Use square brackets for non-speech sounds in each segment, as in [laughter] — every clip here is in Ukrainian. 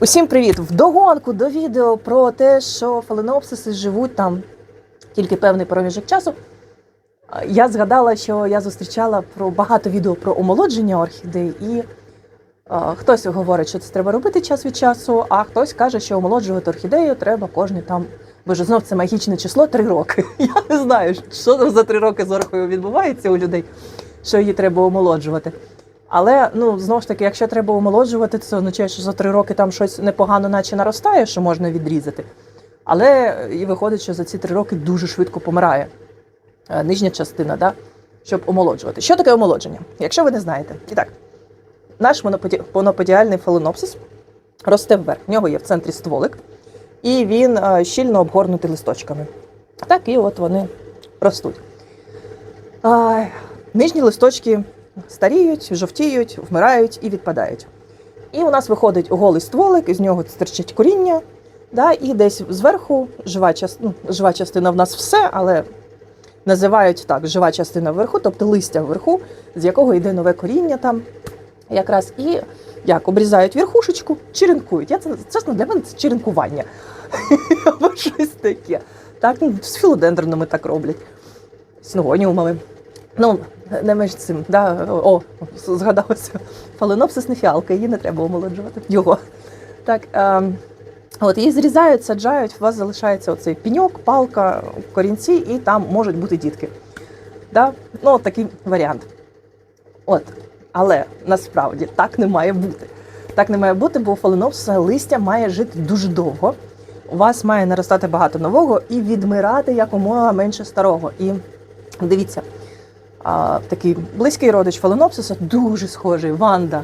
Усім привіт! Вдогонку до відео про те, що фаленопсиси живуть там тільки певний проміжок часу. Я згадала, що я зустрічала про багато відео про омолодження орхідей, і а, хтось говорить, що це треба робити час від часу, а хтось каже, що омолоджувати орхідею треба кожний там. Боже, знов це магічне число три роки. [laughs] Я не знаю, що там за три роки з орхою відбувається у людей, що її треба омолоджувати. Але ну знову ж таки, якщо треба омолоджувати, це означає, що за три роки там щось непогано, наче наростає, що можна відрізати. Але і виходить, що за ці три роки дуже швидко помирає е, нижня частина, да, щоб омолоджувати. Що таке омолодження? Якщо ви не знаєте, і так, наш моноподі- моноподіальний фаленопсис росте вверх. В нього є в центрі стволик, і він е, щільно обгорнутий листочками. Так, і от вони ростуть. Нижні листочки старіють, жовтіють, вмирають і відпадають. І у нас виходить голий стволик, із нього стирчить коріння, да, і десь зверху жива, час, ну, жива частина в нас все, але називають так жива частина вверху, тобто листя вверху, з якого йде нове коріння там. Якраз і як обрізають верхушечку, черенкують. Я це чесно для мене це черенкування. [laughs] Або щось таке. Так, ну, з філодендронами так роблять, з ногоніумами. Ну, не між цим, да, о, згадалося. Фаленопсис не фіалка, її не треба омолоджувати. Його. Так, ем, от її зрізають, саджають, у вас залишається оцей піньок, палка, корінці, і там можуть бути дітки. Да? Ну, от такий варіант. От. Але насправді так не має бути. Так не має бути, бо у фаленопсиса листя має жити дуже довго. У вас має наростати багато нового і відмирати якомога менше старого. І дивіться, а, такий близький родич фаленопсиса, дуже схожий, Ванда.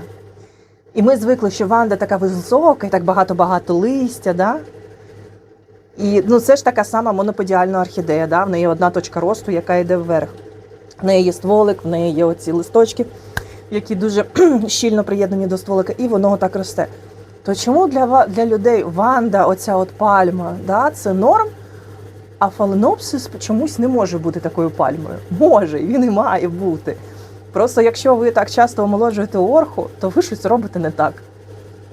І ми звикли, що Ванда така висока, і так багато-багато листя, да? І ну, це ж така сама моноподіальна орхідея, да? в неї одна точка росту, яка йде вверх. В неї є стволик, в неї є оці листочки, які дуже [clears throat] щільно приєднані до стволика, і воно так росте. То чому для, для людей Ванда, оця от пальма, да, це норм, а фаленопсис чомусь не може бути такою пальмою. Може, він і має бути. Просто якщо ви так часто омолоджуєте орху, то ви щось робите не так.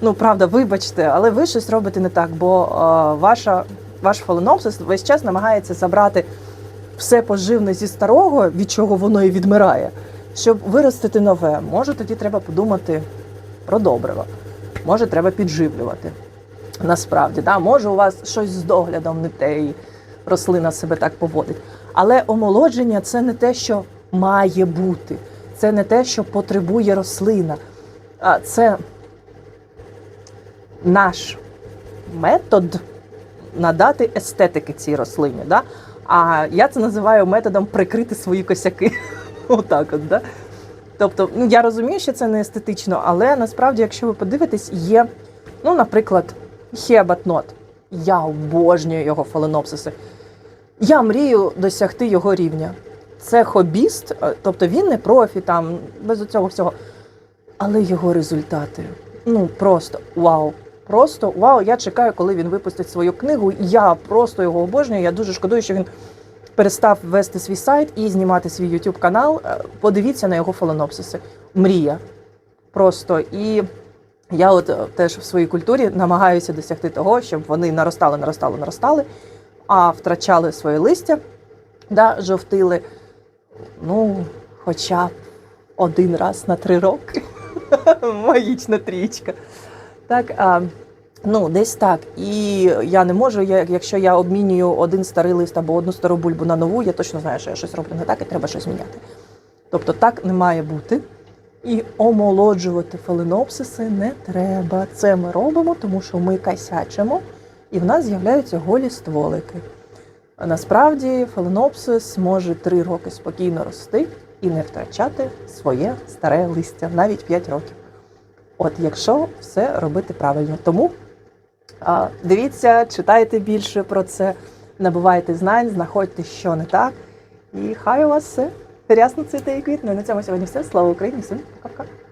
Ну, правда, вибачте, але ви щось робите не так, бо е, ваша, ваш фаленопсис весь час намагається забрати все поживне зі старого, від чого воно і відмирає, щоб виростити нове. Може, тоді треба подумати про добрива. Може, треба підживлювати. Насправді, да? може, у вас щось з доглядом не те, рослина себе так поводить. Але омолодження це не те, що має бути, це не те, що потребує рослина. А це наш метод надати естетики цій рослині. Да? А я це називаю методом прикрити свої косяки. [laughs] Отак от, да? Тобто, ну я розумію, що це не естетично, але насправді, якщо ви подивитесь, є, ну, наприклад, хіабатнот. Я обожнюю його фаленопсиси. Я мрію досягти його рівня. Це хобіст, е, тобто він не профі, там, без цього всього. Але його результати ну просто вау. Просто вау. Я чекаю, коли він випустить свою книгу. Я просто його обожнюю. Я дуже шкодую, що він перестав вести свій сайт і знімати свій YouTube канал. Е, Подивіться на його фаленопсиси. Мрія. Просто і я от е, теж в своїй культурі намагаюся досягти того, щоб вони наростали, наростали, наростали, а втрачали своє листя, да, жовтили. Ну, хоча б один раз на три роки. [laughs] Магічна трічка. Так, а, ну, десь так. І я не можу, я, якщо я обмінюю один старий лист або одну стару бульбу на нову, я точно знаю, що я щось роблю не так і треба щось міняти. Тобто так не має бути. І омолоджувати фаленопсиси не треба. Це ми робимо, тому що ми косячимо, і в нас з'являються голі стволики. А насправді фаленопсис може три роки спокійно рости і не втрачати своє старе листя, навіть 5 років. От якщо все робити правильно. Тому дивіться, читайте більше про це, набувайте знань, знаходьте, що не так. І хай у вас все рясно цвіте і квітне. На цьому сьогодні все. Слава Україні! Всім пока-пока!